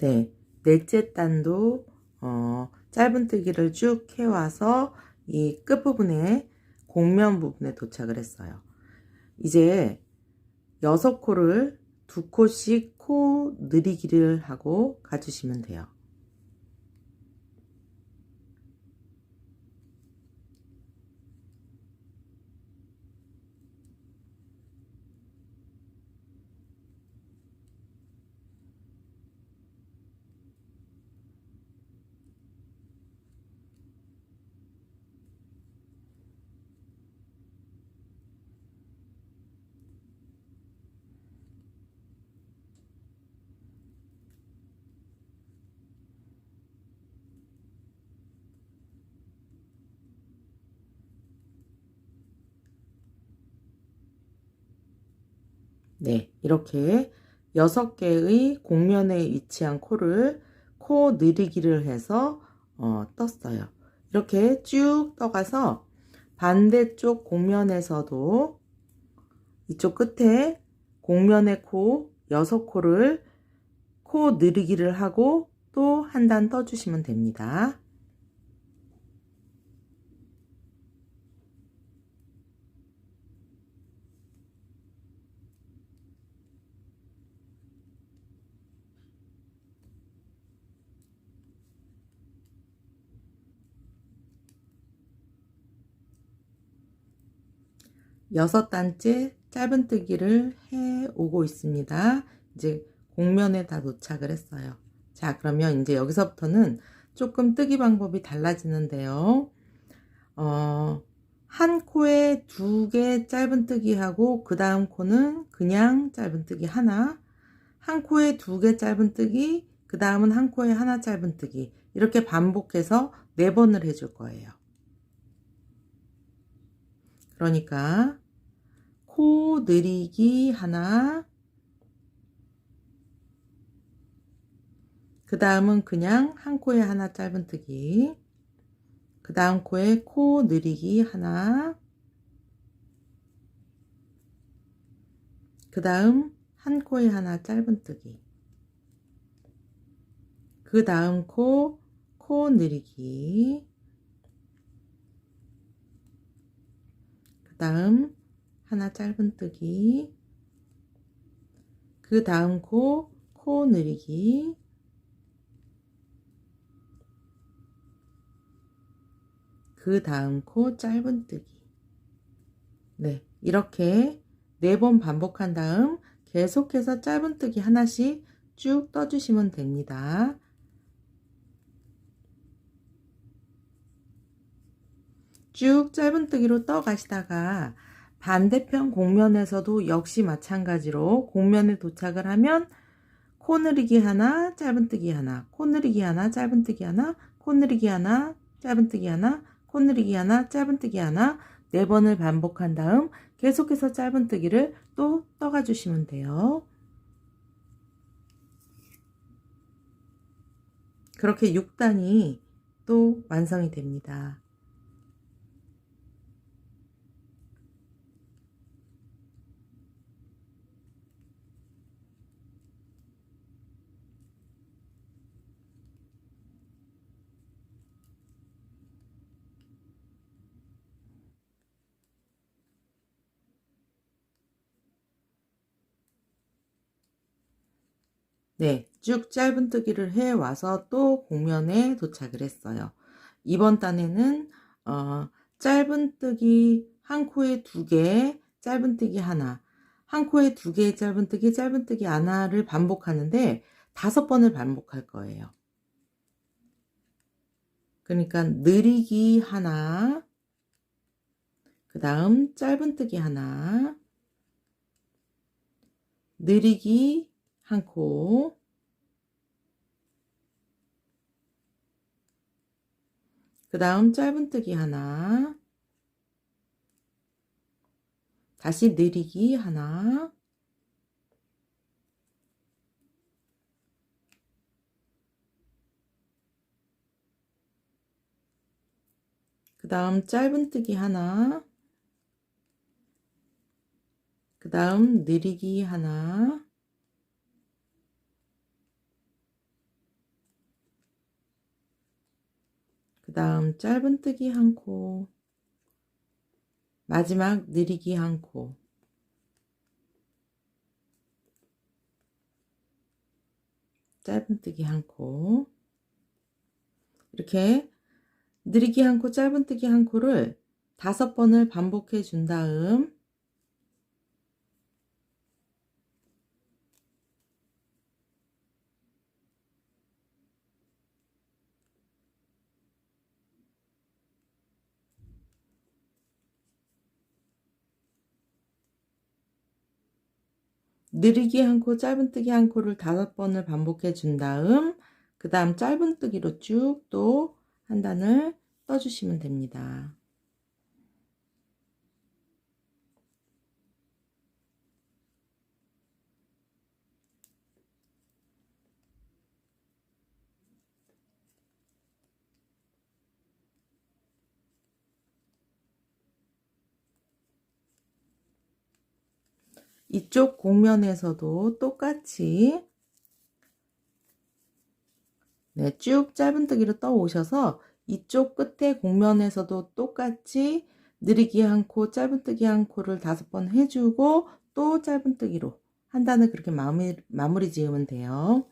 네, 넷째 단도 어, 짧은뜨기를 쭉 해와서 이 끝부분에 곡면 부분에 도착을 했어요. 이제 여섯 코를 두 코씩 코 느리기를 하고 가주시면 돼요. 네, 이렇게 여섯 개의 곡면에 위치한 코를 코 느리기를 해서 어, 떴어요. 이렇게 쭉 떠가서 반대쪽 곡면에서도 이쪽 끝에 곡면의 코 여섯 코를 코 느리기를 하고 또 한 단 떠주시면 됩니다. 여섯 단째 짧은뜨기를 해 오고 있습니다. 이제 곡면에 다 도착을 했어요. 자, 그러면 이제 여기서부터는 조금 뜨기 방법이 달라지는데요. 어, 한 코에 두 개 짧은뜨기 하고 그 다음 코는 그냥 짧은뜨기 하나 한 코에 두 개 짧은뜨기 그 다음은 한 코에 하나 짧은뜨기 이렇게 반복해서 네 번을 해줄 거예요. 그러니까 코 느리기 하나. 그 다음은 그냥 한 코에 하나 짧은뜨기. 그 다음 코에 코 느리기 하나. 그 다음 한 코에 하나 짧은뜨기. 그 다음 코, 코 느리기. 그 다음 하나 짧은뜨기. 그 다음 코, 코 느리기. 그 다음 코 짧은뜨기. 네 이렇게 네 번 반복한 다음 계속해서 짧은뜨기 하나씩 쭉 떠주시면 됩니다. 쭉 짧은뜨기로 떠 가시다가 반대편 곡면에서도 역시 마찬가지로 곡면에 도착을 하면 코느리기 하나 짧은뜨기 하나 코느리기 하나 짧은뜨기 하나 코느리기 하나 짧은뜨기 하나 코느리기 하나 짧은뜨기 하나 네 번을 반복한 다음 계속해서 짧은뜨기를 또 떠가 주시면 돼요. 그렇게 6단이 또 완성이 됩니다. 네, 쭉 짧은뜨기를 해 와서 또 곡면에 도착을 했어요. 이번 단에는 어, 짧은뜨기 한 코에 두 개, 짧은뜨기 하나, 한 코에 두 개, 짧은뜨기, 짧은뜨기 하나를 반복하는데 다섯 번을 반복할 거예요. 그러니까 느리기 하나, 그 다음 짧은뜨기 하나, 느리기 한 코, 그 다음 짧은뜨기 하나, 다시 느리기 하나, 그 다음 짧은뜨기 하나, 그 다음 느리기 하나, 다음 짧은뜨기 한 코, 마지막 느리기 한 코, 짧은뜨기 한 코, 이렇게 느리기 한 코, 짧은뜨기 한 코를 다섯 번을 반복해 준 다음 느리기 한 코, 짧은뜨기 한 코를 다섯 번을 반복해 준 다음 그 다음 짧은뜨기로 쭉 또 한 단을 떠주시면 됩니다. 이쪽 공면에서도 똑같이 네, 쭉 짧은뜨기로 떠 오셔서 이쪽 끝에 공면에서도 똑같이 느리기 한 코, 짧은뜨기 한 코를 다섯 번 해주고 또 짧은뜨기로 한 단을 그렇게 마무리, 마무리 지으면 돼요.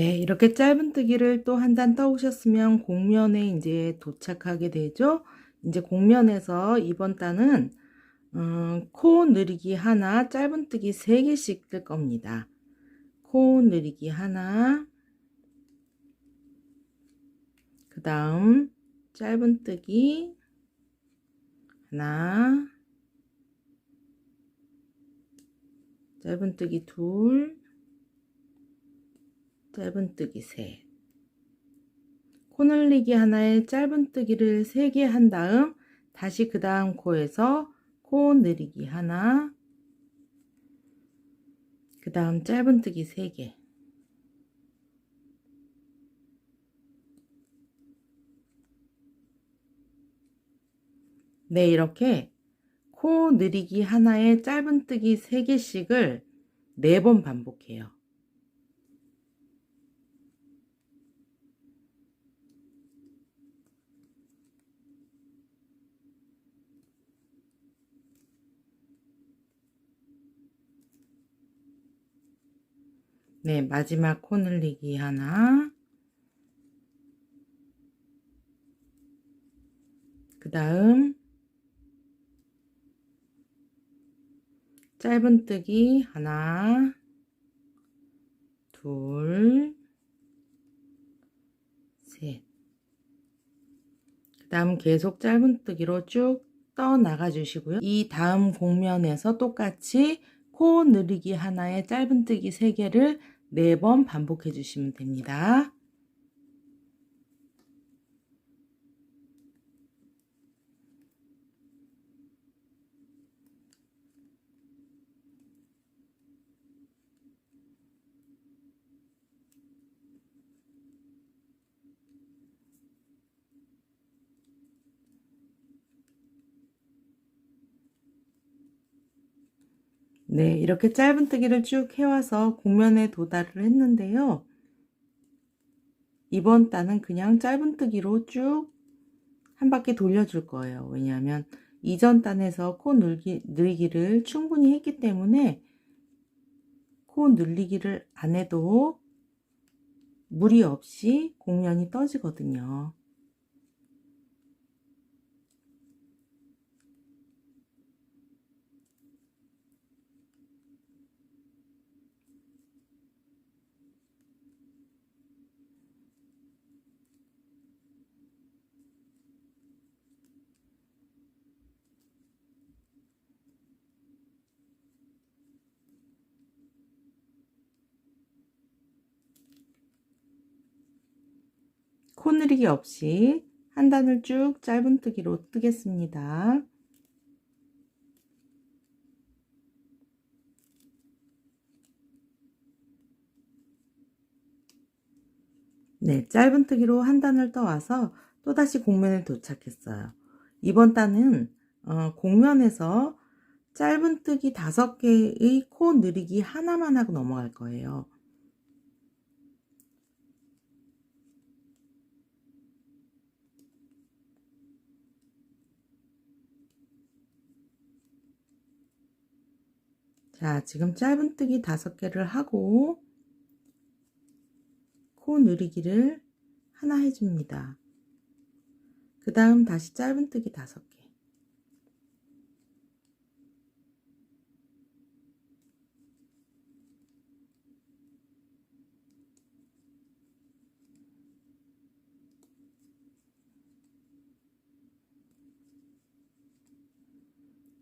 네, 이렇게 짧은뜨기를 또 한 단 떠오셨으면 공면에 이제 도착하게 되죠. 이제 공면에서 이번 단은 음, 코 느리기 하나, 짧은뜨기 세 개씩 뜰 겁니다. 코 느리기 하나, 그 다음 짧은뜨기 하나, 짧은뜨기 둘, 짧은뜨기 셋. 코늘리기 하나에 짧은뜨기를 세개한 다음 다시 그 다음 코에서 코 늘리기 하나 그 다음 짧은뜨기 3개 네 이렇게 코 늘리기 하나에 짧은뜨기 3개씩을 4번 반복해요. 네, 마지막 코 늘리기 하나. 그 다음 짧은뜨기 하나, 둘, 셋. 그 다음 계속 짧은뜨기로 쭉 떠 나가 주시고요. 이 다음 공면에서 똑같이 코 늘리기 하나에 짧은뜨기 3개를 4번 반복해 주시면 됩니다. 네, 이렇게 짧은뜨기를 쭉 해와서 공면에 도달을 했는데요. 이번 단은 그냥 짧은뜨기로 쭉 한 바퀴 돌려줄 거예요. 왜냐하면 이전 단에서 코 늘기, 늘기를 충분히 했기 때문에 코 늘리기를 안 해도 무리 없이 공면이 떠지거든요. 코늘이기 없이 한 단을 쭉 짧은뜨기로 뜨겠습니다. 네, 짧은뜨기로 한 단을 떠와서 또다시 공면에 도착했어요. 이번 단은 어, 곡면에서 짧은뜨기 5개의 코 늘이기 하나만 하고 넘어갈 거예요. 자, 지금 짧은뜨기 다섯 개를 하고 코 느리기를 하나 해줍니다. 그 다음 다시 짧은뜨기 다섯 개.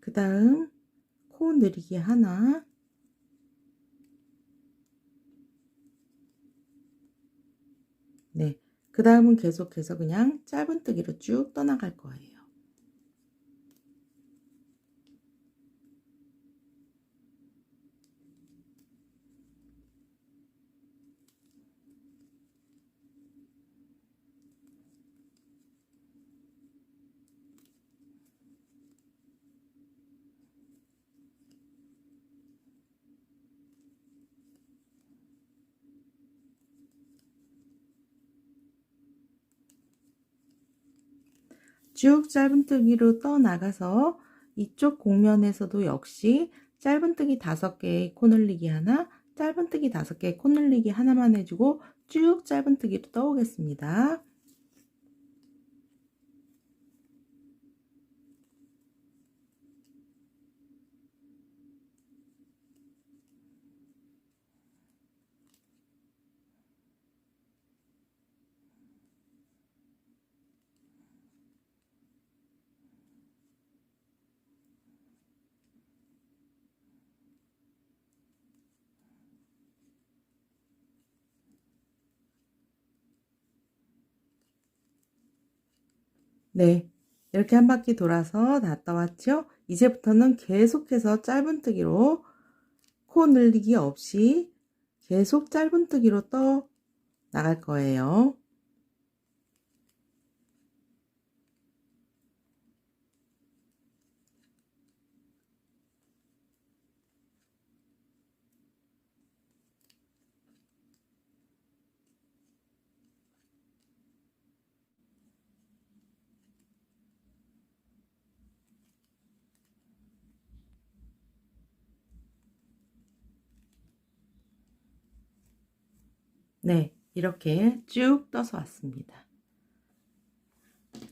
그 다음 코 느리기 하나 네. 그 다음은 계속해서 그냥 짧은뜨기로 쭉 떠나갈 거예요. 쭉 짧은뜨기로 떠나가서 이쪽 곡면에서도 역시 짧은뜨기 다섯 개의 코늘리기 하나, 짧은뜨기 다섯 개의 코늘리기 하나만 해주고 쭉 짧은뜨기로 떠오겠습니다. 네. 이렇게 한 바퀴 돌아서 다 왔죠? 이제부터는 계속해서 짧은뜨기로 코 늘리기 없이 계속 짧은뜨기로 떠 나갈 거예요. 네, 이렇게 쭉 떠서 왔습니다.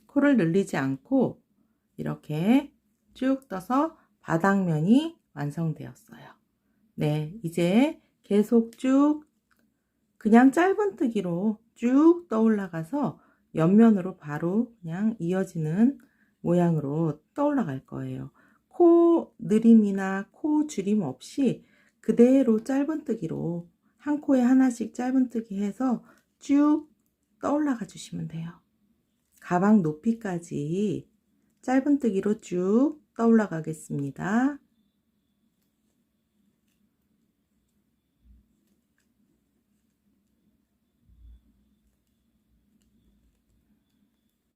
코를 늘리지 않고 이렇게 쭉 떠서 바닥면이 완성되었어요. 네, 이제 계속 쭉 그냥 짧은 뜨기로 쭉 떠올라가서 옆면으로 바로 그냥 이어지는 모양으로 떠올라갈 거예요. 코 느림이나 코 줄임 없이 그대로 짧은 뜨기로 한 코에 하나씩 짧은뜨기 해서 쭉 떠올라가 주시면 돼요. 가방 높이까지 짧은뜨기로 쭉 떠올라가겠습니다.